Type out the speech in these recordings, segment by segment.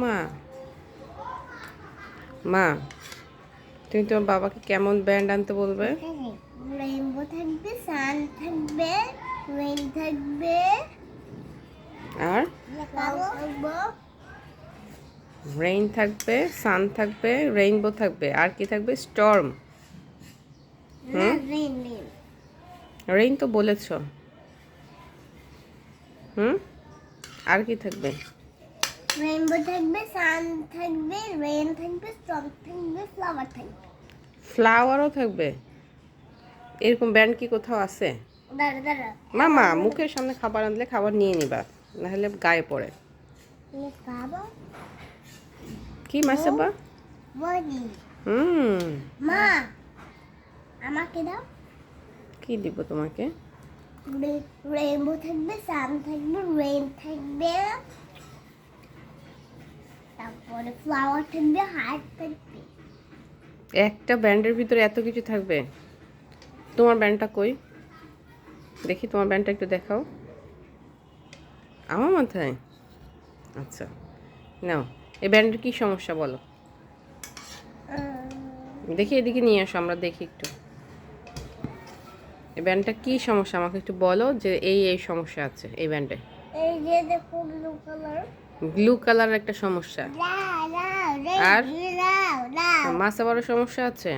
মা। মা তুমি তোমার বাবাকে কেমন ব্যান্ড আনতে বলবে? রেইনবো থাকবে সান থাকবে রেইন থাকবে। আর? রেইন থাকবে সান থাকবে রেইনবো থাকবে। আর কি থাকবে? স্টর্ম। রেইন তো বলেছ। হুম? আর কি থাকবে? রেইনবো থাকবে সান থাকবে রেইন থাকবে স্টর্ম থাকবে ফ্লাওয়ার থাকবে। ফ্লাওয়ারও থাকবে? এরকম ব্যান্ড কি কোথাও আছে? মামা মুখের সামনে খাবার আনলে খাবার নিয়ে নিবা নাহলে গায়ে পড়ে। কি মাসাবা হুম। মা আমাকে দাও। কি দিব তোমাকে? রেইনবো থাকবে সান থাকবে রেইন থাকবে। তারপরে ফ্লাওয়ার থাকবে হার্ট থাকবে একটা ব্যান্ডের ভিতরে এত কিছু থাকবে? তোমার ব্যান্ডটা কই? দেখি তোমার ব্যান্ডটা একটু দেখাও। আমার মাথায়? আচ্ছা নাও এই ব্যান্ডের কি সমস্যা বলো? দেখি এদিকে নিয়ে আসো আমরা দেখি একটু। এই ব্যান্ডটা কি সমস্যা? আমাকে একটু বলো যে এই এই সমস্যা আছে এই ব্যান্ডে। এই যে দেখো ব্লু কালার ব্লু কালার একটা সমস্যা। আর? লাও বড় সমস্যা আছে?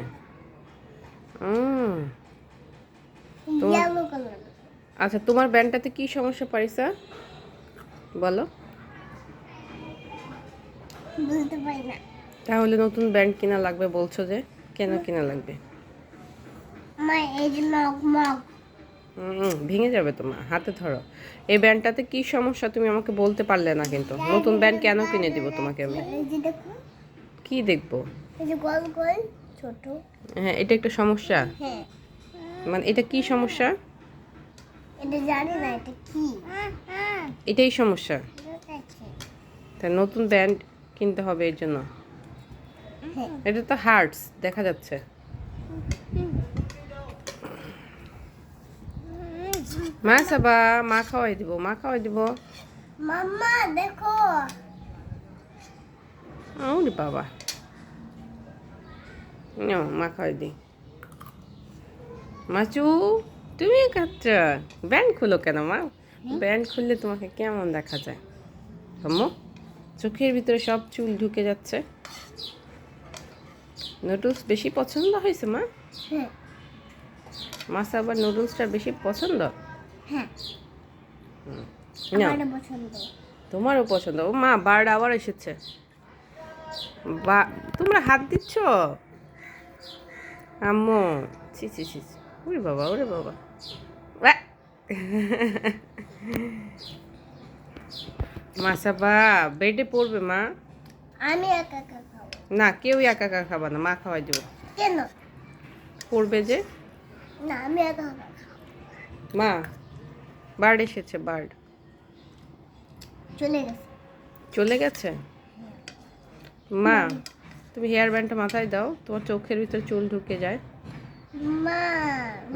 আচ্ছা তোমার ব্যান্ডটাতে কি সমস্যা পারিসা? বলো। তাহলে নতুন ব্যান্ড কিনা লাগবে বলছো যে কেন কিনা লাগবে? এই মগ মগ ভেঙে যাবে তোমার হাতে ধরো। এই ব্যান্ডটাতে কি সমস্যা তুমি আমাকে বলতে পারলে না কিন্তু। নতুন ব্যান্ড কেন কিনে দিব তোমাকে আমি? কি দেখব? হ্যাঁ এটা একটা সমস্যা। হ্যাঁ। মানে এটা কি সমস্যা? এটাই সমস্যা। তা নতুন ব্যান্ড কিনতে হবে এর জন্য। হ্যাঁ। এটা তো হার্টস দেখা যাচ্ছে। মা সাবা মা খাওয়াই দিব মা খাওয়াই দিব। মাম্মা দেখো। ওরে বাবা। নাও, মা খাওয়াই দি। মাচু তুমি খাচ্ছ ব্যান্ড খুলো কেন মা? ব্যান্ড খুললে তোমাকে কেমন দেখা যায়? আম্মু চোখের ভিতরে সব চুল ঢুকে যাচ্ছে। নুডলস বেশি পছন্দ হয়েছে মা? মাছ আবার নুডলসটা বেশি পছন্দ? হ্যাঁ। না তোমারও পছন্দ। ও মা বার্ড আবার এসেছে। বা তোমরা হাত দিচ্ছ? আম্মু ছি ছি ছি। ওরে বাবা ওরে বাবা! মাসাবা বেডে পড়বে মা। আমি একা একা খাব। না কেউ একা একা খাবা না মা খাওয়াই দেবো। কেন? পড়বে যে? না আমি একা একা মা বার্ড এসেছে বার্ড। চলে গেছে। চলে গেছে? মা তুমি হেয়ার ব্যান্ডটা মাথায় দাও তোমার চোখের ভিতরে চুল ঢুকে যায়। মা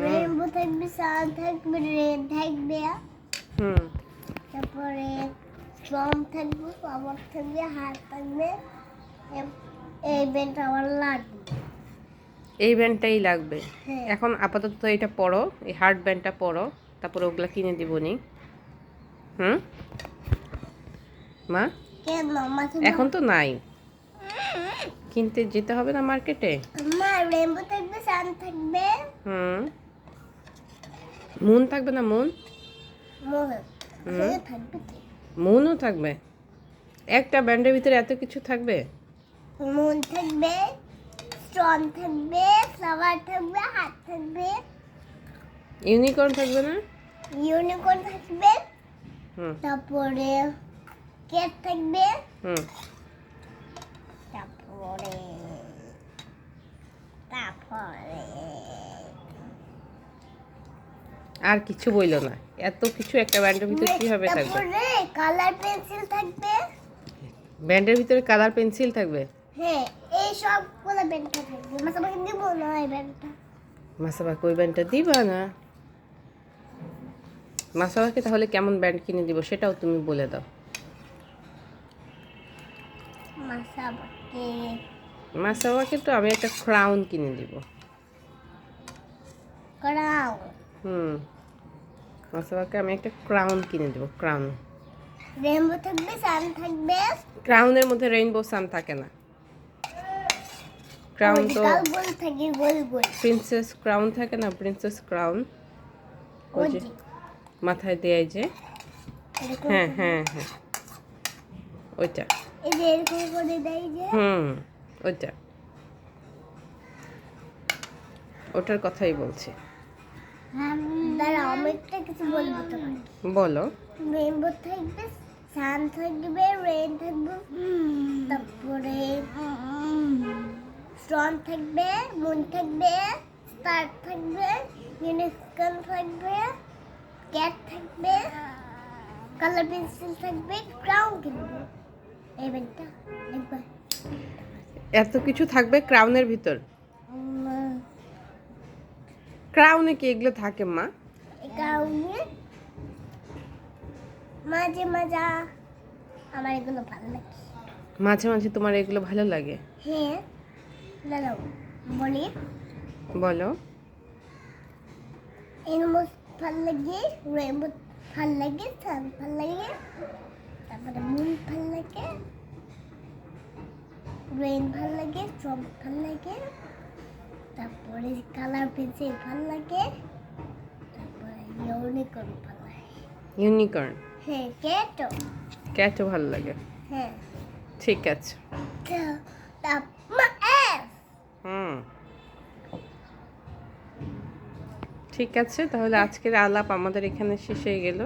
রেইনবো থাকবে সান থাকবে রেড থাকবে। হুম। তারপরে স্ট্রং থাকবে পাওয়ার থাকবে হাত থাকবে। এই বেনটা আমার লাগবে। এই ব্যান্ডটাই লাগবে। হ্যাঁ। এখন আপাতত এটা পড়ো এই হার্ড ব্যান্ডটা পড়ো। তারপরে ওগুলা কিনে দিব নি। হুম? মা? এখন তো নাই। কিনতে যেতে হবে না মার্কেটে? মা রেইনবো থাকবে সান থাকবে। হুম। মুন থাকবে না মুন? মুনও থাকবে? একটা ব্যান্ডের ভিতরে এত কিছু থাকবে? মুন থাকবে স্ট্রং থাকবে ফ্লাওয়ার থাকবে হাত থাকবে। ইউনিকর্ন থাকবে না? ইউনিকর্ন থাকবে হুম। তারপরে কেট থাকবে হুম। তারপরে তারপরে আর কিছু বইলো না। এত কিছু একটা ব্যান্ডের ভিতরে কীভাবে থাকবে? তারপরে কালার পেন্সিল থাকবে। ব্যান্ডের ভিতরে কালার পেন্সিল থাকবে? হ্যাঁ এই সবগুলো ব্যান্ডটা থাকবে। তোমাকে দিব না এই ব্যান্ডটা? মাসাবাকে ওই ব্যান্ডটা দিবা না? মাসাবাকে তাহলে কেমন ব্যান্ড কিনে দিব সেটাও তুমি বলে দাও। মাসাবাকে মাসাওয়াকে তো আমি একটা ক্রাউন কিনে দিব। হুম মাসাওয়াকে আমি একটা ক্রাউন কিনে দেবো ক্রাউন রেমবো থাকবে সান থাকবে। ক্রাউনের মধ্যে রেইনবো সান থাকে না। ক্রাউন তো প্রিন্সেস ক্রাউন থাকে না প্রিন্সেস ক্রাউন মাথায় দেয় যে হ্যাঁ হ্যাঁ হ্যাঁ। ওইটা। হুম ওইটা। ওটার কথাই বলছি। তোমাকে। বলো। রেইনবো থাকবে সান থাকবে রেন থাকবে তারপরে স্ট্রন থাকবে মুন থাকবে স্টার থাকবে ইউনিকর্ন থাকবে। ক্যাট থাকবে কালার পেন্সিল থাকবে ক্রাউন কিনবে। এই ব্যাগটা একবার এত কিছু থাকবে ক্রাউনের ভিতর? ক্রাউনে কি এগুলো থাকে মা? ক্রাউনে মাঝে মাঝে আমার এগুলো ভালো লাগে। মাঝে মাঝে তোমার এগুলো ভালো লাগে? হ্যাঁ বলি। বলো। এনিমোস ভালো লাগে রেনবো ভালো লাগে সান ভালো লাগে তারপরে মুন ভালো লাগে রেন ভালো লাগে স্ট্রং ভালো লাগে তারপরে কালার পেন্সিল ভালো লাগে তারপরে ইউনিকর্ন ভালো লাগে ইউনিকর্ন হ্যাঁ কেটো। ক্যাটও ভালো লাগে হ্যাঁ। ঠিক আছে। হুম। ঠিক আছে তাহলে আজকের আলাপ আমাদের এখানে শেষ হয়ে গেল।